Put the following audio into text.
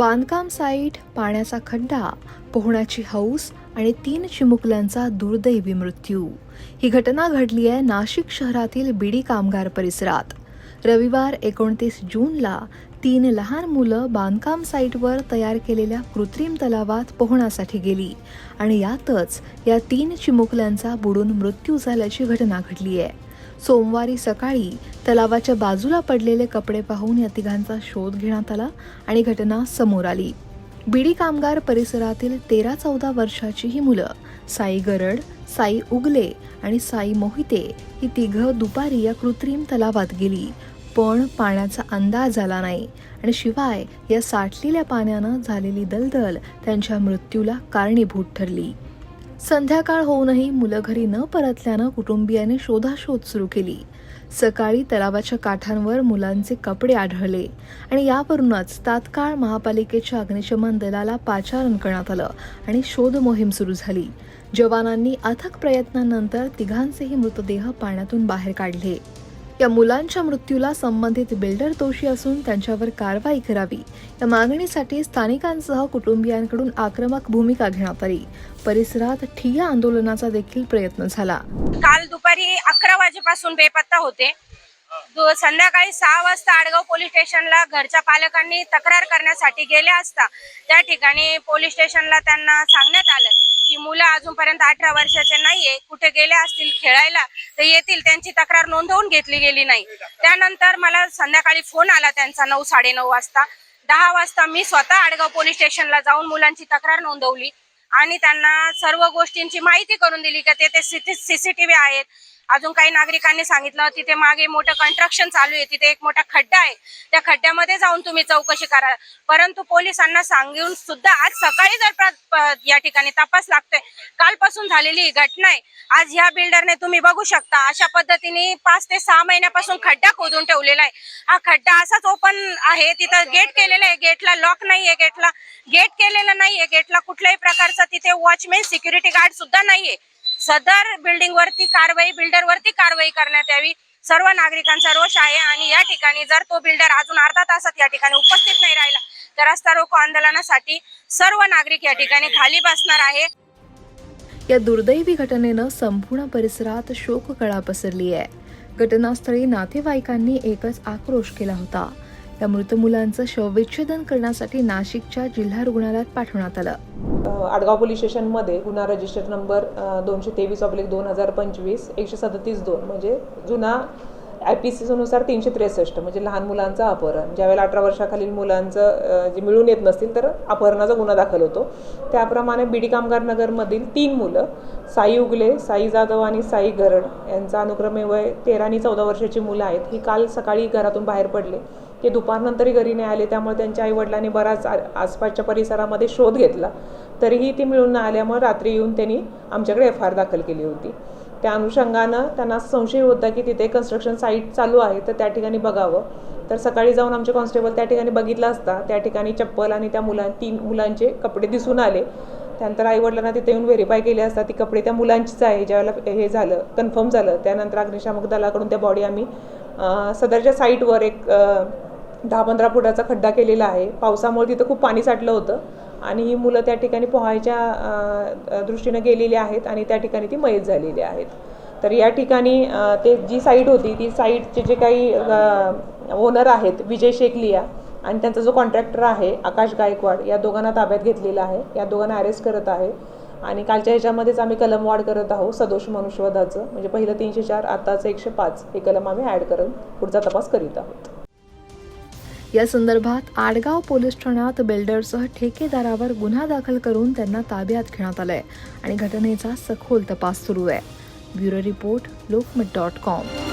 बांधकाम साईट पाण्याचा खड्डा पोहण्याची हौस आणि तीन चिमुकल्यांचा दुर्दैवी मृत्यू. ही घटना घडली आहे नाशिक शहरातील बिडी कामगार परिसरात. रविवार एकोणतीस जूनला तीन लहान मुलं बांधकाम साईटवर तयार केलेल्या कृत्रिम तलावात पोहण्यासाठी गेली आणि यातच या तीन चिमुकल्यांचा बुडून मृत्यू झाल्याची घटना घडली आहे. सोमवारी सकाळी तलावाच्या बाजूला पडलेले कपडे पाहून या तिघांचा शोध घेण्यात आला आणि घटना समोर आली. बिडी कामगार परिसरातील तेरा चौदा वर्षाची ही मुलं साई गरड साई उगले आणि साई मोहिते ही तिघं दुपारी या कृत्रिम तलावात गेली. पण पाण्याचा अंदाज आला नाही आणि शिवाय या साठलेल्या पाण्यानं झालेली दलदल त्यांच्या मृत्यूला कारणीभूत ठरली. संध्याकाळ होऊनही मुलं घरी न परतल्यानं कुटुंबियांनी शोधाशोध सुरू केली. सकाळी तलावाच्या काठांवर मुलांचे कपडे आढळले आणि यावरूनच तात्काळ महापालिकेच्या अग्निशमन दलाला पाचारण करण्यात आलं आणि शोध मोहीम सुरू झाली. जवानांनी अथक प्रयत्नांनंतर तिघांचेही मृतदेह पाण्यातून बाहेर काढले. या मुलांच्या मृत्यूला संबंधित बिल्डर दोषी असून त्यांच्यावर कारवाई करावी. या मागणीसाठी स्थानिकांसह कुटुंबियांकडून आक्रमक भूमिका घेण्यात आली परिसरात ठिया आंदोलनाचा देखील प्रयत्न झाला. काल दुपारी अकरा वाजेपासून बेपत्ता होते. संध्याकाळी सहा वाजता आडगाव पोलीस स्टेशनला घरच्या पालकांनी तक्रार करण्यासाठी गेले असता त्या ठिकाणी पोलीस स्टेशनला त्यांना सांगण्यात आलं. की मुलं अजूनपर्यंत अठरा वर्षाचे नाहीये कुठे गेले असतील खेळायला तर येतील त्यांची तक्रार नोंदवून घेतली गेली नाही. त्यानंतर मला संध्याकाळी फोन आला त्यांचा नऊ साडेनऊ वाजता. दहा वाजता मी स्वतः आडगाव पोलीस स्टेशनला जाऊन मुलांची तक्रार नोंदवली आणि त्यांना सर्व गोष्टींची माहिती करून दिली का तेथे सीसीटीव्ही आहेत. अजून काही नागरिकांनी सांगितलं तिथे मागे मोठं कन्स्ट्रक्शन चालू आहे तिथे एक मोठा खड्डा आहे. त्या खड्ड्यामध्ये जाऊन तुम्ही चौकशी करा. परंतु पोलिसांना सांगून सुद्धा आज सकाळी जर या ठिकाणी तपास लागतोय कालपासून झालेली ही घटना आहे. आज ह्या बिल्डरने तुम्ही बघू शकता अशा पद्धतीने पाच ते सहा महिन्यापासून खड्डा खोदून ठेवलेला आहे. हा खड्डा असाच ओपन आहे तिथं गेट केलेलं आहे. गेटला लॉक नाहीये गेटला गेट केलेलं नाहीये गेटला कुठल्याही प्रकारचा तिथे वॉचमॅन सिक्युरिटी गार्ड सुद्धा नाहीये. सदर बिल्डिंग वरती कारवाई बिल्डर वरती कारवाई करण्यात यावी. सर्व नागरिकांचा रोष आहे आणि या ठिकाणी जर तो बिल्डर अजून अर्धा तासात या ठिकाणी उपस्थित नाही राहिला तर रस्ता रोको आंदोलनासाठी सर्व नागरिक या ठिकाणी खाली बसणार आहे. या दुर्दैवी घटनेनं संपूर्ण परिसरात शोककळा पसरली आहे. घटनास्थळी नातेवाईकांनी एकच आक्रोश केला होता. या मृत मुलांचं शवविच्छेदन करण्यासाठी नाशिकच्या जिल्हा रुग्णालयात पाठवण्यात आलं. आडगाव पोलीस स्टेशनमध्ये गुन्हा रजिस्टर नंबर दोनशे तेवीस ऑब्लिक दोन हजार पंचवीस एकशे सदतीस दोन म्हणजे जुना आय पी सीनुसार तीनशे त्रेसष्ट म्हणजे लहान मुलांचं अपहरण. ज्यावेळेला अठरा वर्षाखालील मुलांचं जे मिळून येत नसतील तर अपहरणाचा गुन्हा दाखल होतो. त्याप्रमाणे बीडी कामगार नगरमधील तीन मुलं साई उगले साई जाधव आणि साई गरड यांचा अनुक्रमे वय तेरा आणि चौदा वर्षाची मुलं आहेत. ही काल सकाळी घरातून बाहेर पडले. ते दुपारनंतरही घरी नाही आले त्यामुळे त्यांच्या आईवडिलांनी बराच आ- आसपासच्या परिसरामध्ये शोध घेतला. तरीही ती मिळून न आल्यामुळे रात्री येऊन त्यांनी आमच्याकडे एफ आय आर दाखल केली होती. त्या अनुषंगानं त्यांना संशय होता की तिथे कन्स्ट्रक्शन साईट चालू आहे तर त्या ठिकाणी बघावं. तर सकाळी जाऊन आमचे कॉन्स्टेबल त्या ठिकाणी बघितलं असता त्या ठिकाणी चप्पल आणि त्या मुलां तीन मुलांचे कपडे दिसून आले. त्यानंतर आईवडिलांना तिथे येऊन व्हेरीफाय केले असता ती कपडे त्या मुलांचीच आहे ज्यावेळेला हे झालं कन्फर्म झालं. त्यानंतर अग्निशामक दलाकडून त्या बॉडी आम्ही सदरच्या साईटवर एक दहा पंधरा फुटाचा खड्डा केलेला आहे. पावसामुळे तिथं खूप पाणी साठलं होतं आणि ही मुलं त्या ठिकाणी पोहायच्या दृष्टीनं गेलेली आहेत आणि त्या ठिकाणी ती मयत झालेली आहेत. तर या ठिकाणी ते जी साईट होती ती साईटचे जे काही ओनर आहेत विजय शेखलिया आणि त्यांचा जो कॉन्ट्रॅक्टर आहे आकाश गायकवाड या दोघांना ताब्यात घेतलेला आहे. या दोघांना अरेस्ट करत आहे. आणि कालच्या ह्याच्यामध्येच आम्ही कलम वाढ करत आहोत सदोष मनुष्यवधाचं. म्हणजे पहिलं तीनशे चार आताचं एकशे पाच. हे कलम आम्ही ॲड करून पुढचा तपास करीत आहोत. या संदर्भात आडगाव पोलीस ठाण्यात बिल्डरसह ठेकेदारावर गुन्हा दाखल करून त्यांना ताब्यात घेण्यात आलंय आणि घटनेचा सखोल तपास सुरू आहे. Bureau report Lokmat dot com.